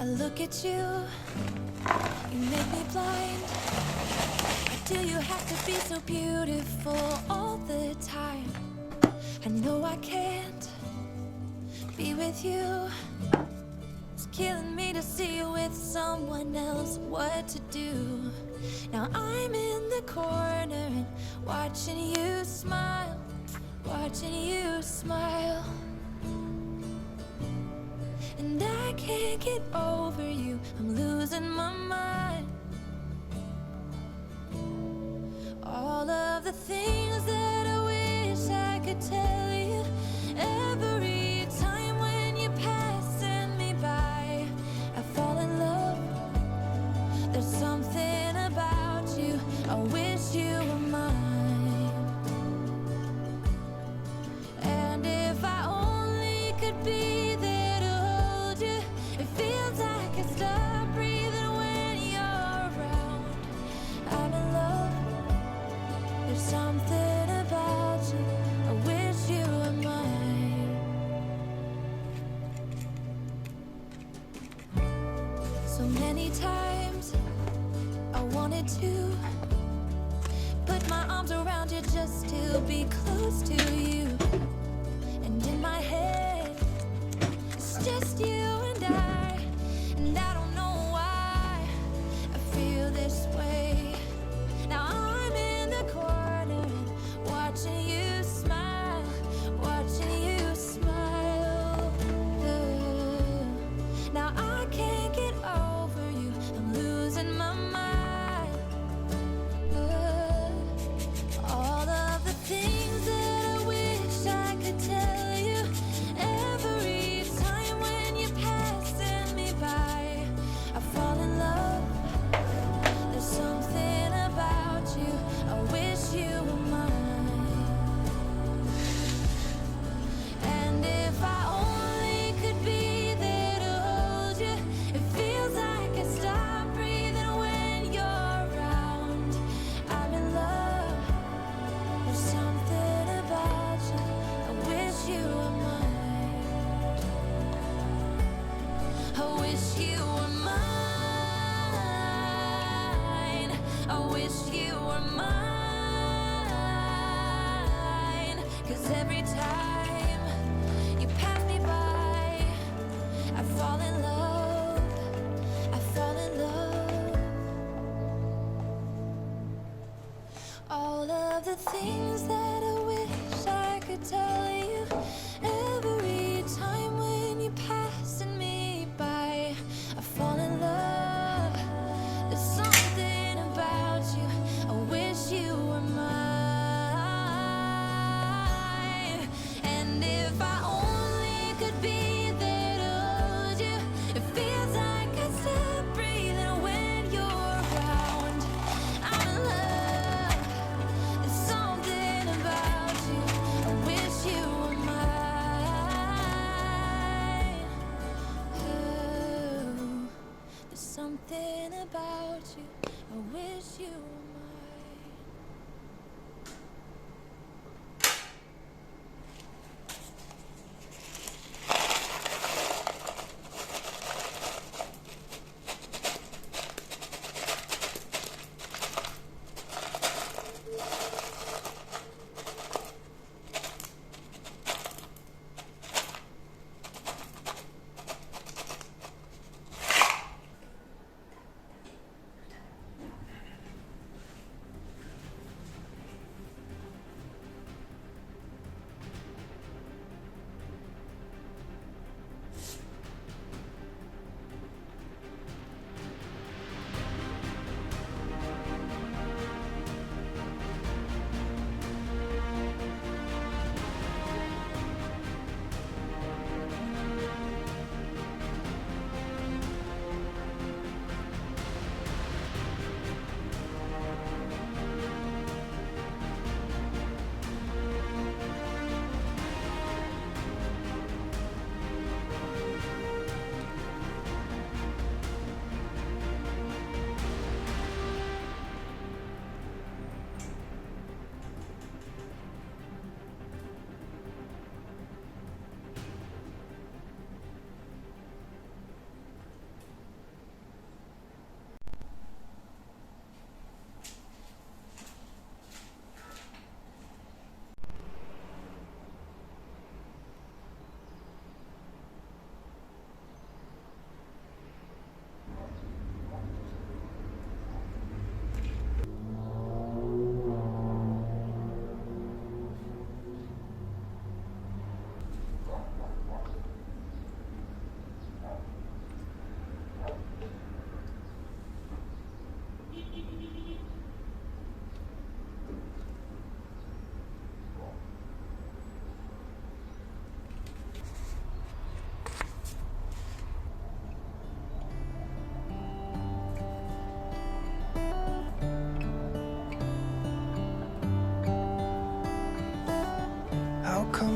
I look at you, you make me blind. Do you have to be so beautiful all the time? I know I can't be with you. It's killing me to see you with someone else. What to do? Now I'm in the corner and watching you smile, watching you smile. can't get over you. I'm losing my mind. All of the things that to put my arms around you just to be close to you. mine. Cause every time.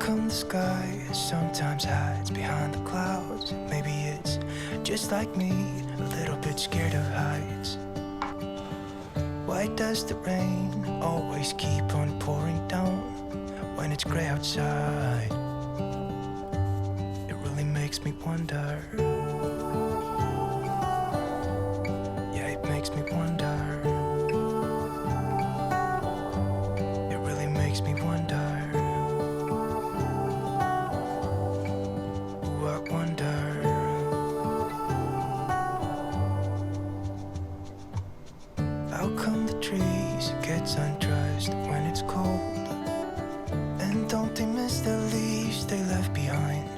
Come the sky sometimes hides behind the clouds? Maybe it's just like me, a little bit scared of heights. Why does the rain always keep on pouring down when it's gray outside? It really makes me wonder. They miss the leaves they left behind?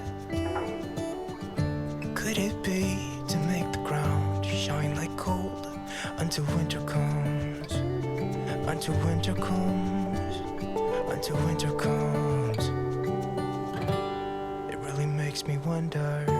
Could it be to make the ground shine like gold until winter comes? Until winter comes, until winter comes. It really makes me wonder.